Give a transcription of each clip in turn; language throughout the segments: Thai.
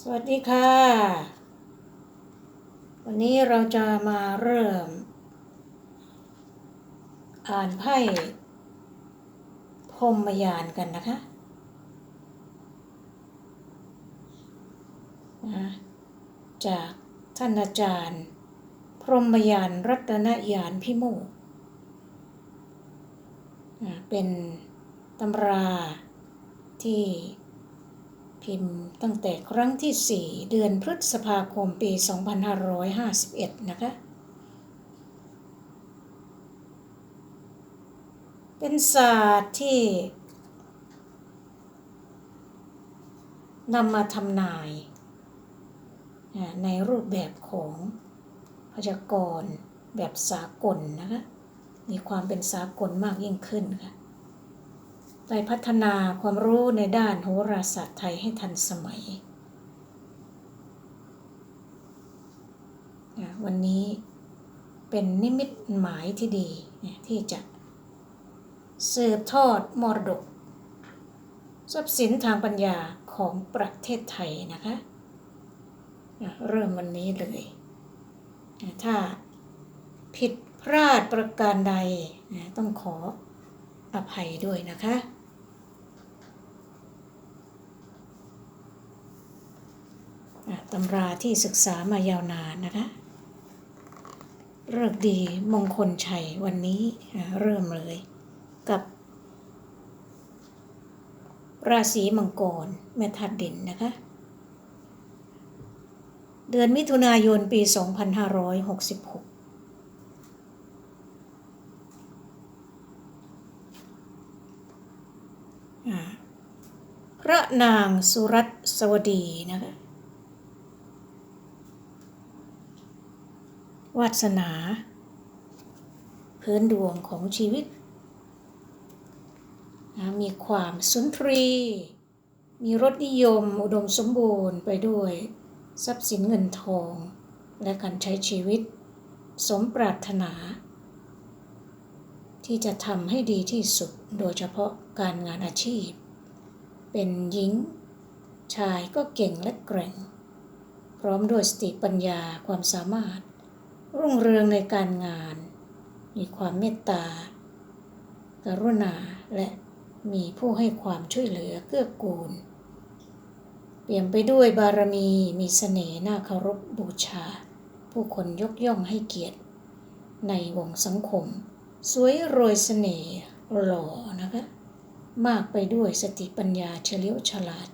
สวัสดีค่ะ วันนี้เราจะมาเริ่ม อ่านไพ่พรมยานกันนะคะนะจากท่านอาจารย์ พรมยานรัตนยานพิโม่เป็นตำราที่ พิมพ์ตั้งแต่ครั้งที่ 4 เดือนพฤษภาคมปี 2551 นะคะ เป็นศาสตร์ที่นำมาทำนายในรูปแบบของพยากรณ์แบบสากลนะคะ มีความเป็นสากลมากยิ่งขึ้นค่ะ ได้พัฒนาความรู้ในด้านโหราศาสตร์ไทยให้ทันสมัยอะวันนี้เป็นนิมิตหมายที่ดีเนี่ยที่จะสืบทอดมรดก ทรัพย์สินทางปัญญาของประเทศไทยนะคะ เริ่มวันนี้เลย ถ้าผิดพลาดประการใดต้องขออภัยด้วยนะคะ อะ ตำราที่ศึกษามายาวนานนะคะเลิกดีมงคลชัยวันนี้เริ่มเลยกับ ราศีมังกรแม่ทัดดินนะคะ เดือนมิถุนายนปี 2566อ่าพระนางสุรัตสวดีนะคะ วาสนา พื้นดวงของชีวิตนะมีความสุนทรี มีรสนิยม อุดมสมบูรณ์ไปด้วยทรัพย์สินเงินทอง และการใช้ชีวิต สมปรารถนา ที่จะทำให้ดีที่สุดโดยเฉพาะการงานอาชีพ เป็นหญิง ชายก็เก่งและแกร่ง พร้อมด้วยสติปัญญาความสามารถ รุ่งเรืองในการงาน มีความเมตตา กรุณา และมีผู้ให้ความช่วยเหลือเกื้อกูล เปลี่ยมไปด้วยบารมี มีเสน่ห์น่าเคารพบูชา ผู้คนยกย่องให้เกียรติ ในวงสังคม สวยโรยเสน่ห์หล่อนะคะ มากไปด้วยสติปัญญาเฉลียวฉลาด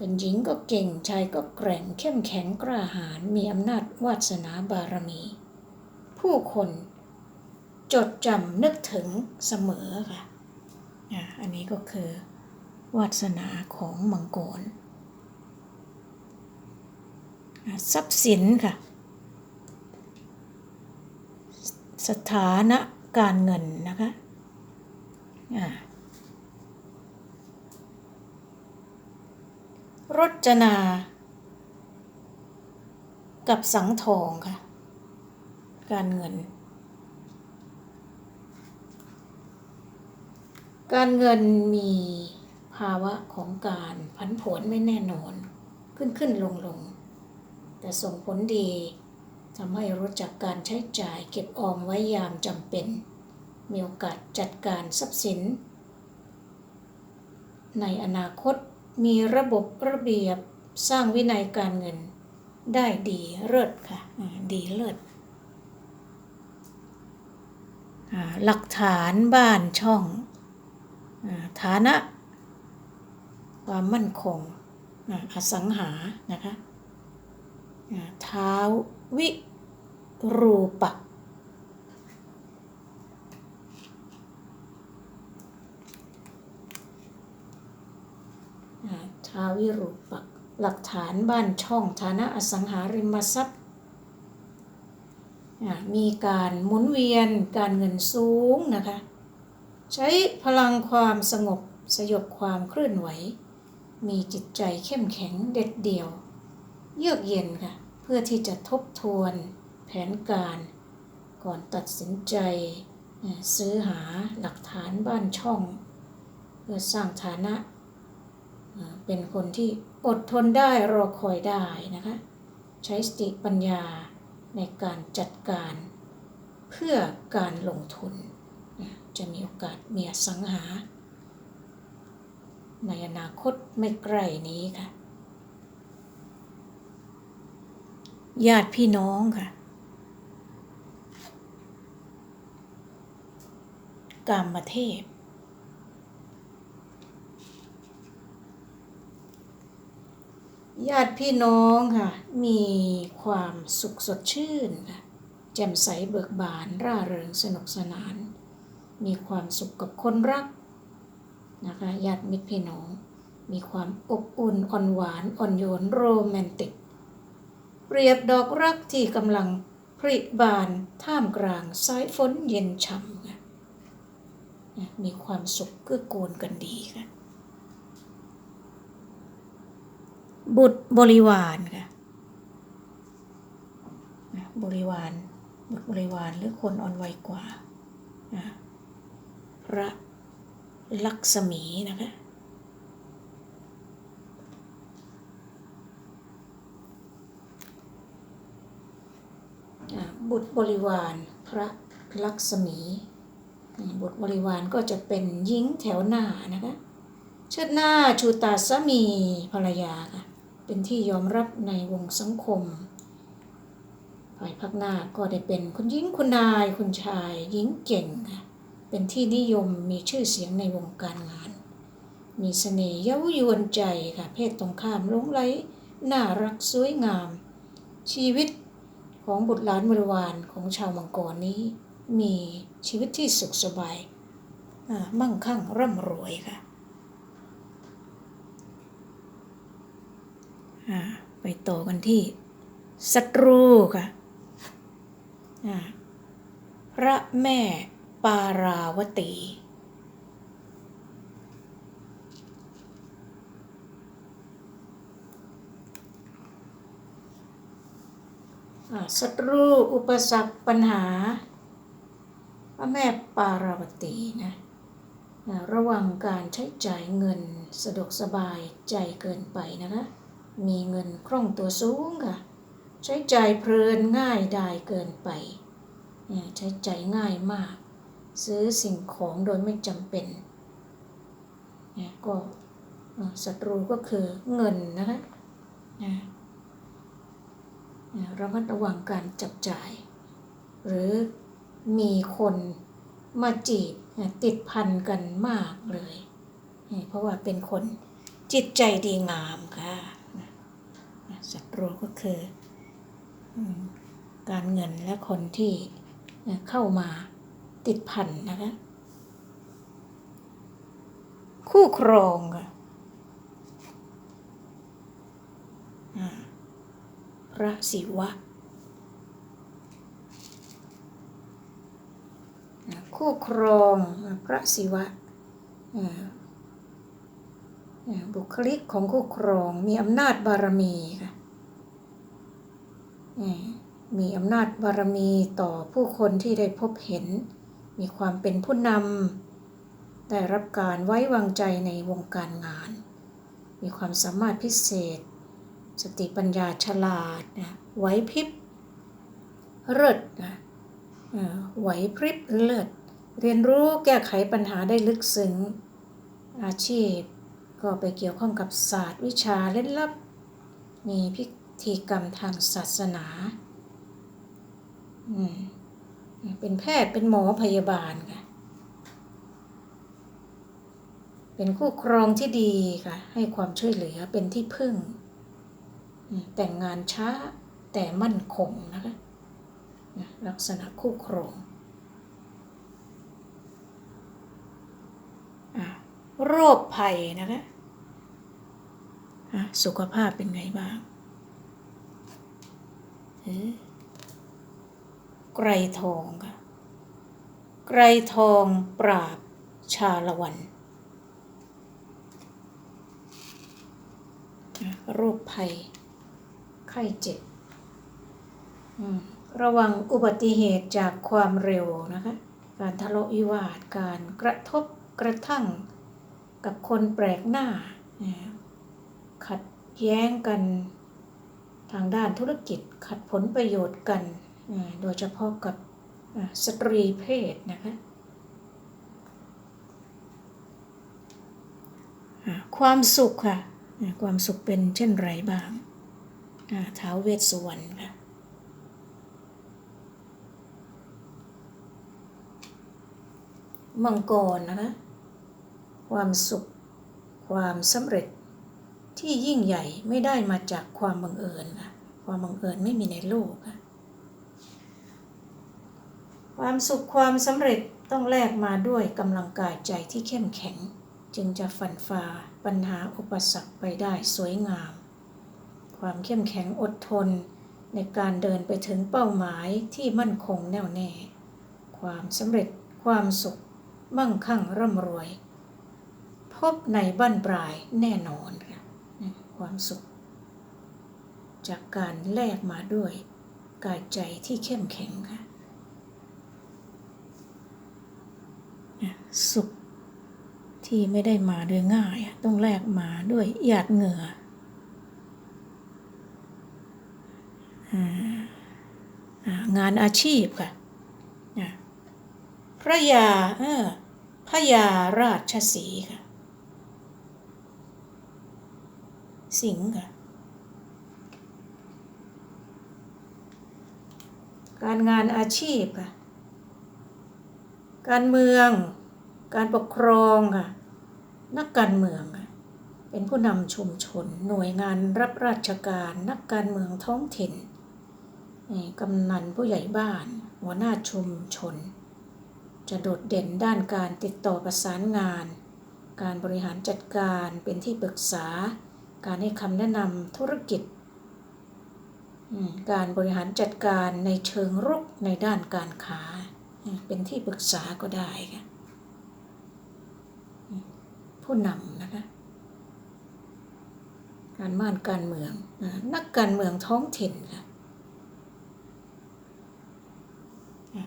เป็นหญิงก็เก่งชายก็แกร่ง เข้มแข็งกล้าหาญมีอำนาจวาสนาบารมี ผู้คนจดจำนึกถึงเสมอค่ะอะอันนี้ก็คือวาสนาของมังกรอะทรัพย์สินค่ะ สถานะการเงินนะคะอะ รจนา กับสังทองค่ะ การเงิน การเงินมีภาวะของการผันผวนไม่แน่นอน ขึ้นขึ้นลงลง แต่ส่งผลดีทำให้รู้จักการใช้จ่ายเก็บออมไว้ยามจำเป็น มีโอกาสจัดการทรัพย์สิน ในอนาคต มีระบบระเบียบสร้างวินัยการเงินได้ดีเลิศค่ะดีเลิศหลักฐานบ้านช่องฐานะ ความมั่นคงอสังหานะคะเท้าวิรูปักษ์อ่าวิรูปักษ์หลักฐานบ้านช่องฐานะอสังหาริมทรัพย์ มีการหมุนเวียนการเงินสูงนะคะ ใช้พลังความสงบสยบความเคลื่อนไหว มีจิตใจเข้มแข็งเด็ดเดี่ยว เยือกเย็นค่ะ เพื่อที่จะทบทวนแผนการก่อนตัดสินใจซื้อหาหลักฐานบ้านช่อง เพื่อสร้างฐานะ เป็นคนที่อดทนได้รอคอยได้นะคะ ใช้สติปัญญาในการจัดการเพื่อการลงทุน จะมีโอกาสเมีอสังหา ในอนาคตไม่ไกลนี้ค่ะ ญาติพี่น้องค่ะ กามเทพ ญาติพี่น้องค่ะ มีความสุขสดชื่นค่ะแจ่มใสเบิกบาน ร่าเริงสนุกสนาน มีความสุขกับคนรักนะคะญาติมิตรพี่น้อง มีความอบอุ่นอ่อนหวานอ่อนโยนโรแมนติก เปรียบดอกรักที่กำลังผลิบานท่ามกลางสายฝนเย็นฉ่ำค่ะมีความสุขเกื้อกูลกันดีค่ะ บุตรบริวารค่ะนะบริวารบุตรบริวารหรือคนอ่อนวัยกว่าพระลักษมีนะคะบุตรบริวารพระลักษมีบุตรบริวารก็จะเป็นหญิงแถวหน้านะคะเชิดหน้าชูตาสามีภรรยาค่ะ เป็นที่ยอมรับในวงสังคมฝ่ายพักหน้าก็ได้เป็นคุณหญิงคุณนายคุณชายหญิงเก่งค่ะเป็นที่นิยมมีชื่อเสียงในวงการงาน มีเสน่ห์เย้ายวนใจค่ะ เพศตรงข้ามลงไหลน่ารักสวยงาม ชีวิตของบุตรหลานบริวารของชาวมังกรนี้ มีชีวิตที่สุขสบายอ่ามั่งคั่งร่ำรวยค่ะอ่า ไปต่อกันที่ศัตรูค่ะพระแม่ปาราวตี ศัตรูอุปสรรคปัญหา พระแม่ปาราวตีนะระวังการใช้จ่ายเงินสะดวกสบายใจเกินไปนะคะ มีเงินคล่องตัวสูงค่ะ ใช้จ่ายเพลินง่ายได้เกินไปเนี่ยใช้จ่ายง่ายมาก ซื้อสิ่งของโดยไม่จำเป็นเนี่ยก็ศัตรูก็คือเงินนะคะนะนะระมัดระวังการจับจ่าย หรือมีคนมาจีบนะติดพันกันมากเลยนี่เพราะว่าเป็นคนจิตใจดีงามค่ะ นะนะศัตรูก็คือการเงินและคนที่เข้ามาติดพันนะคะ คู่ครองค่ะอ่าพระศิวะ คู่ครองพระศิวะ บุคลิกของคู่ครองมีอำนาจบารมีค่ะมีอำนาจบารมีต่อผู้คนที่ได้พบเห็น มีความเป็นผู้นำได้รับการไว้วางใจในวงการงาน มีความสามารถพิเศษ สติปัญญาฉลาดนะไหวพริบเลิศนะไหวพริบเลิศเรียนรู้แก้ไขปัญหาได้ลึกซึ้งอาชีพ ก็ไปเกี่ยวข้องกับศาสตร์วิชาเล่นลับ มีพิธีกรรมทางศาสนาอืมเป็นแพทย์เป็นหมอพยาบาลค่ะ เป็นคู่ครองที่ดีค่ะ ให้ความช่วยเหลือเป็นที่พึ่ง แต่งงานช้าแต่มั่นคงนะคะลักษณะคู่ครองอะโรคภัยนะคะ สุขภาพเป็นไงบ้างไกรทองค่ะ ไกรทองปราบชาละวัน โรคภัย ไข้เจ็บ ระวังอุบัติเหตุจากความเร็วนะคะ การทะเลาะวิวาท การกระทบกระทั่งกับคนแปลกหน้า แย้งกันทางด้านธุรกิจขัดผลประโยชน์กัน โดยเฉพาะกับสตรีเพศนะคะความสุขค่ะ ความสุขเป็นเช่นไรบ้างท้าวเวสสุวรรณค่ะมังกรนะคะ ความสุข ความสำเร็จ ที่ยิ่งใหญ่ไม่ได้มาจากความบังเอิญค่ะความบังเอิญไม่มีในโลกค่ะความสุขความสำเร็จต้องแลกมาด้วยกำลังกายใจที่เข้มแข็ง จึงจะฟันฝ่าปัญหาอุปสรรคไปได้สวยงาม ความเข้มแข็งอดทน ในการเดินไปถึงเป้าหมายที่มั่นคงแน่วแน่ ความสำเร็จความสุข มั่งคั่งร่ำรวย พบในบ้านปลายแน่นอน ความสุข จากการแลกมาด้วยกายใจที่เข้มแข็งค่ะสุขที่ไม่ได้มาโดยง่าย ต้องแลกมาด้วยหยาดเหงื่อองานอาชีพค่ะพระยาพระยาราชสีค่ะ สิงค่ะ การงานอาชีพค่ะ การเมือง การปกครองค่ะ นักการเมืองค่ะ เป็นผู้นำชุมชน หน่วยงานรับราชการ นักการเมืองท้องถิ่นกำนันผู้ใหญ่บ้าน หัวหน้าชุมชน จะโดดเด่นด้านการติดต่อประสานงาน การบริหารจัดการเป็นที่ปรึกษา การให้คำแนะนำธุรกิจ การบริหารจัดการในเชิงรุกในด้านการค้า เป็นที่ปรึกษาก็ได้ค่ะผู้นำนะคะ การม่านการเมือง นักการเมืองท้องถิ่นค่ะ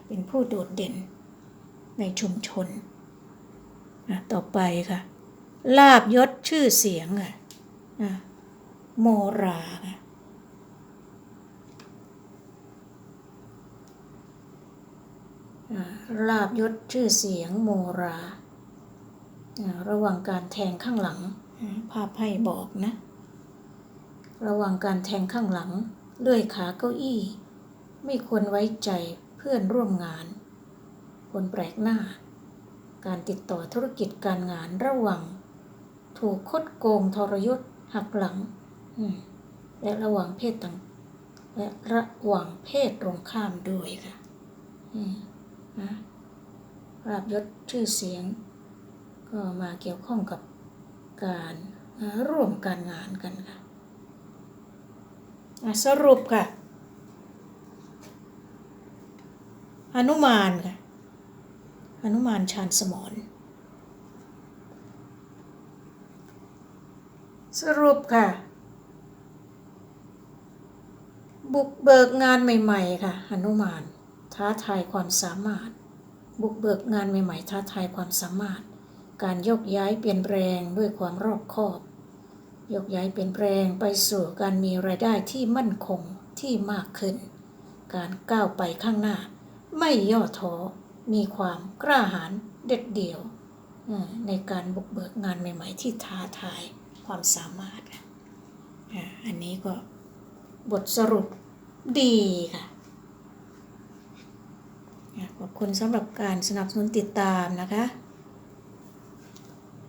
เป็นผู้โดดเด่นในชุมชน ต่อไปค่ะ ลาบยศชื่อเสียงค่ะ โมราลาบยศชื่อเสียงโมรา ระหว่างการแทงข้างหลัง ภาพให้บอกนะ ระหว่างการแทงข้างหลังเลื่อยขาเก้าอี้ ไม่ควรไว้ใจเพื่อนร่วมงาน คนแปลกหน้า การติดต่อธุรกิจการงานระหว่างถูกคดโกงทรยศ หักหลังและระหว่างเพศต่างและระหว่างเพศตรงข้ามด้วยค่ะนะราบยศชื่อเสียง ก็มาเกี่ยวข้องกับการร่วมการงานกันค่ะสรุปค่ะอนุมานค่ะอนุมานชาญสมร สรุปค่ะ บุกเบิกงานใหม่ๆค่ะอนุมาน ท้าทายความสามารถ บุกเบิกงานใหม่ๆ ท้าทายความสามารถ การยกย้ายเปลี่ยนแปลงด้วยความรอบคอบ ยกย้ายเปลี่ยนแปลงไปสู่การมีรายได้ที่มั่นคงที่มากขึ้น การก้าวไปข้างหน้า ไม่ย่อท้อมีความกล้าหาญเด็ดเดี่ยวในการบุกเบิกงานใหม่ ๆ ที่ท้าทาย ความสามารถอันนี้ก็บทสรุปดีค่ะ ขอบคุณสำหรับการสนับสนุนติดตามนะคะ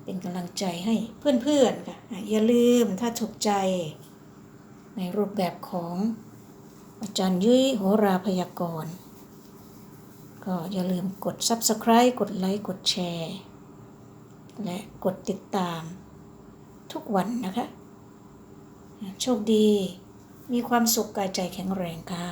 เป็นกำลังใจให้เพื่อนๆค่ะ อย่าลืมถ้าถูกใจ ในรูปแบบของอาจารย์ยุ้ยโหราพยากรณ์ ก็อย่าลืมกด Subscribe กดไลค์ กดแชร์ และกดติดตาม ทุกวันนะคะ โชคดี มีความสุขกายใจแข็งแรงค่ะ